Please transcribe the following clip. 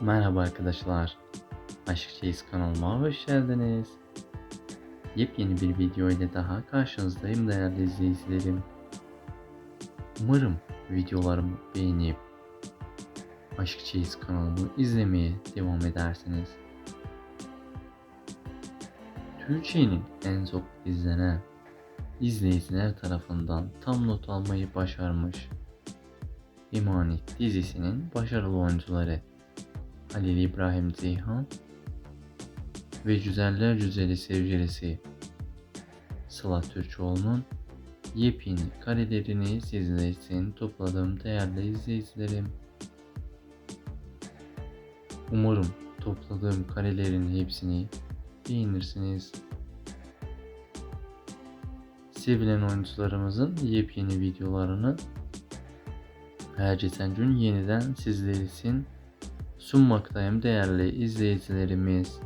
Merhaba arkadaşlar. Aşk Çeyiz kanalıma hoş geldiniz. Yepyeni bir video ile daha karşınızdayım değerli izleyicilerim. Umarım videolarımı beğenip Aşk Çeyiz kanalımı izlemeye devam edersiniz. Türkiye'nin en çok izlenen izleyiciler tarafından tam not almayı başarmış Emanet dizisinin başarılı oyuncuları Halil İbrahim Ceyhan ve Güzeller Güzeli sevgilisi Sıla Türkoğlu'nun yepyeni karelerini sizler için topladım değerli izleyicilerim. Umarım topladığım karelerin hepsini beğenirsiniz. Sevilen oyuncularımızın yepyeni videolarını her geçen gün yeniden sizler için sunmaktayım değerli izleyicilerimiz.